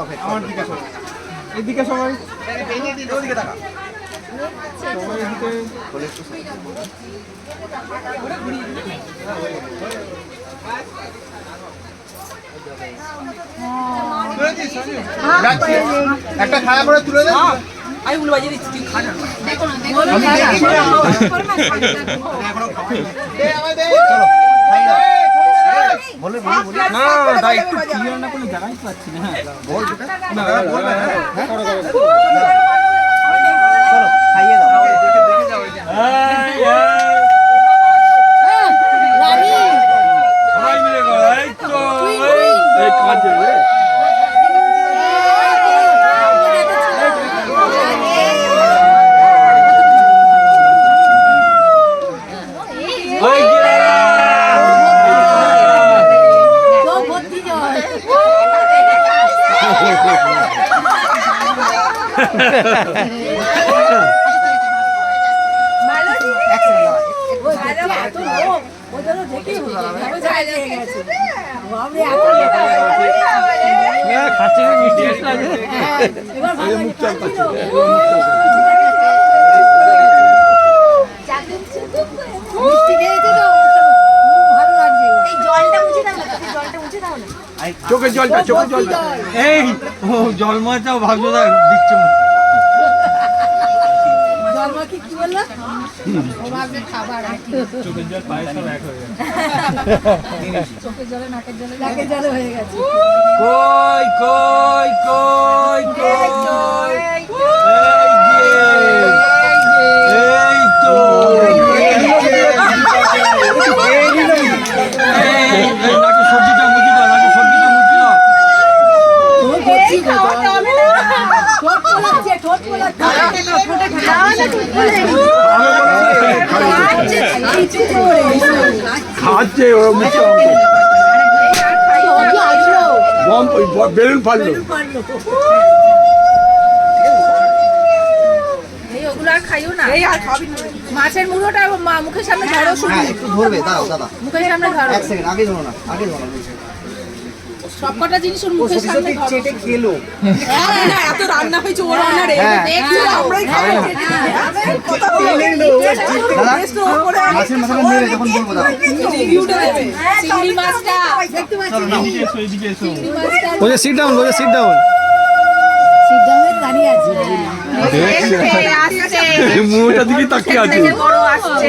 Perfect আমার দিকে সবাই এদিকে সবাই। ওদিকে তাকা সবাই এদিকে একটা খায়া করে তুলে দে আমি উল বাজিয়ে দিচ্ছি তুই খা না খাই দাও বলে বলে বলে না দা একটু ক্লিয়ার না করলে জায়গায় পাচ্ছি না হ্যাঁ বল যেটা না, বলবে হ্যাঁ হ্যাঁ, করো, করো, করো। চলো খাইয়ে দাও সবাই মিলে করো, এই তো, এই, এই কাজে, এই। ওই যে, না, খাচ্ছে না, মিষ্টি মিষ্টি লাগে। চোখের জলটা চোখের জলটা এই ও জল মাছটাও ভাবছ গেছে কই কই কই কই এই যে এই তো এই, এই, নাকি সবজিটা মুচি দাও নাকি সবজিটা মুচি দাও খাচ্ছে ওরা মুখে বম ওই ব- বেলুন ফাটলো। এই ওগুলো আর খাইও না। মাছের মুড়োটা মুখের সামনে ধরো হ্যাঁ একটু ধরবে দাঁড়াও দাদা মুখের সামনে ধরো। এক সেকেন্ড আগে ধরো না আগে ধরো না সবকটা জিনিস ওর মুখের সামনে চেটে খেলো না এত রান্না হয়েছে ওর হ্যাঁ দেখছ আমরাই খাব মাছের মাথাটা মেরে যখন বলব রিভিউটা দেবে চিংড়ি মাছটা সিট ডাউন সিট ডাউন দাঁড়িয়ে আছে মুখটা দিকে তাকিয়ে আছে বড় আসছে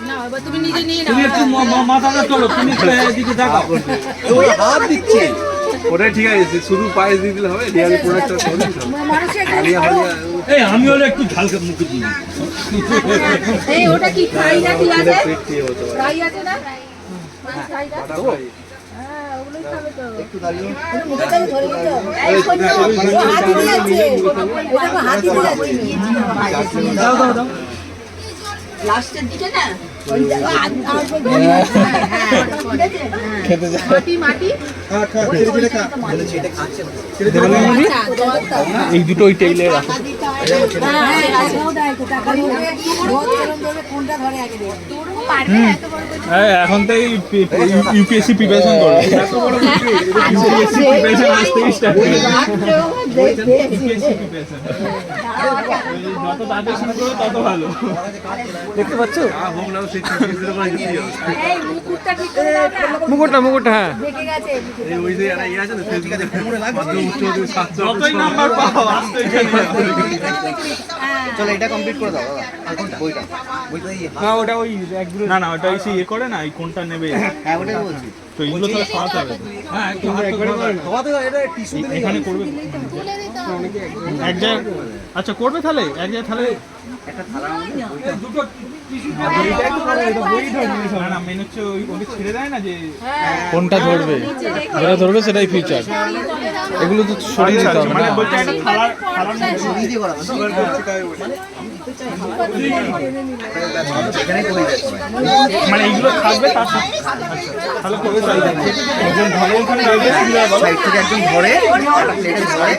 না এবার তুমি নিজে নিয়ে নাও তুমি একটু মাথাটা তোলো তুমি এদিকে হাত দিচ্ছে ওটা ঠিক আছে শুধু দিয়ে দিলে হবে প্রোডাক্টটা এই আমি একটু ঝাল মুখে দিই এই ওটা কি ফ্রাই না কি আছে পেট দিয়ে হতে পারে ফ্রাই আছে না ফ্রাই না হ্যাঁ ওগুলোই খাবে তো একটু দাঁড়িয়ে দাও দাও দাও ছেড়ে খা বলে ছেড়ে খাচ্ছে না। এই দুটো ওই টেইলে রাখো। হ্যাঁ এখন তো ইউপিএসসি প্রিপারেশন করো ইউপিএসসি প্রিপারেশন থেকে স্টার্ট ইউপিএসসি প্রিপারেশন যত তাড়াতাড়ি শুরু করো তত ভালো। দেখতে পাচ্ছ? মুকুটটা মুকুটটা হ্যাঁ। দেখে গেছে এই ওই যে একটা আছে না ফেসবুকে মাধ্যম উচ্চ মাধ্যমিক ছাত্র যতই নাম্বার পাও আসতে চলো এটা কমপ্লিট করে দাও বইটা। না ওটা ওই না না ওটা ওই ইয়ে করে না এই কোনটা নেবে? হ্যাঁ ওটাই বলছি। তো এগুলো তো সরাতে হবে। হ্যাঁ এখানে করবে। এক জায়গায় আচ্ছা করবে তাহলে? এক জায়গায় তাহলে একটা থালা দুটো মেন কোনটা ধরবে? যেটা ধরবে সেটাই ফিউচার এগুলো তো সরিয়ে দিতে হবে মানে না। মানে এইগুলো থাকবে তার সাইড থেকে প্লেটে ধরে।